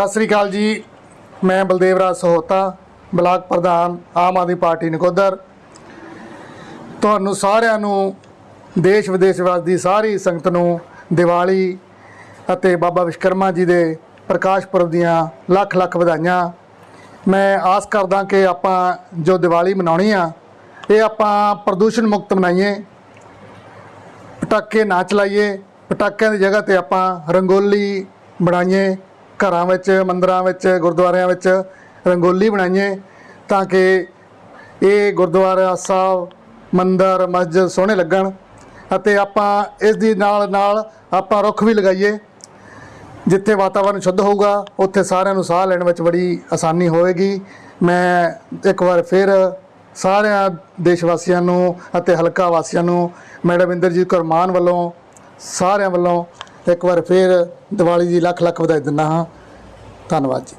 ਸਤਿ ਸ੍ਰੀ ਅਕਾਲ ਜੀ। ਮੈਂ ਬਲਦੇਵ ਰਾਜ ਸਹੋਤਾ, ਬਲਾਕ ਪ੍ਰਧਾਨ ਆਮ ਆਦਮੀ ਪਾਰਟੀ ਨਕੋਦਰ। ਤੁਹਾਨੂੰ ਸਾਰਿਆਂ ਨੂੰ, ਦੇਸ਼ ਵਿਦੇਸ਼ ਵਸਦੀ ਸਾਰੀ ਸੰਗਤ ਨੂੰ ਦੀਵਾਲੀ ਅਤੇ ਬਾਬਾ ਵਿਸ਼ਕਰਮਾ ਜੀ ਦੇ ਪ੍ਰਕਾਸ਼ ਪੁਰਬ ਦੀਆਂ ਲੱਖ ਲੱਖ ਵਧਾਈਆਂ। ਮੈਂ ਆਸ ਕਰਦਾ ਕਿ ਆਪਾਂ ਜੋ ਦੀਵਾਲੀ ਮਨਾਉਣੀ ਆ, ਇਹ ਆਪਾਂ ਪ੍ਰਦੂਸ਼ਣ ਮੁਕਤ ਮਨਾਈਏ, ਪਟਾਕੇ ਨਾ ਚਲਾਈਏ, ਪਟਾਕਿਆਂ ਦੀ ਜਗ੍ਹਾ ਤੇ ਆਪਾਂ ਰੰਗੋਲੀ ਬਣਾਈਏ ਘਰਾਂ ਵਿੱਚ, ਮੰਦਰਾਂ ਵਿੱਚ, ਗੁਰਦੁਆਰਿਆਂ ਵਿੱਚ ਰੰਗੋਲੀ ਬਣਾਈਏ ਤਾਂ ਕਿ ਇਹ ਗੁਰਦੁਆਰਾ ਸਾਹਿਬ, ਮੰਦਰ, ਮਸਜਿਦ ਸੋਹਣੇ ਲੱਗਣ ਅਤੇ ਆਪਾਂ ਇਸ ਦੀ ਨਾਲ ਨਾਲ ਆਪਾਂ ਰੁੱਖ ਵੀ ਲਗਾਈਏ, ਜਿੱਥੇ ਵਾਤਾਵਰਨ ਸ਼ੁੱਧ ਹੋਊਗਾ, ਉੱਥੇ ਸਾਰਿਆਂ ਨੂੰ ਸਾਹ ਲੈਣ ਵਿੱਚ ਬੜੀ ਆਸਾਨੀ ਹੋਵੇਗੀ। ਮੈਂ ਇੱਕ ਵਾਰ ਫਿਰ ਸਾਰਿਆਂ ਦੇਸ਼ ਵਾਸੀਆਂ ਨੂੰ ਅਤੇ ਹਲਕਾ ਵਾਸੀਆਂ ਨੂੰ, ਮੈਡਮ ਇੰਦਰਜੀਤ ਕੌਰ ਮਾਨ ਵੱਲੋਂ, ਸਾਰਿਆਂ ਵੱਲੋਂ ਇੱਕ ਵਾਰ ਫਿਰ ਦੀਵਾਲੀ ਦੀ ਲੱਖ ਲੱਖ ਵਧਾਈ ਦਿੰਦਾ ਹਾਂ। ਧੰਨਵਾਦ ਜੀ।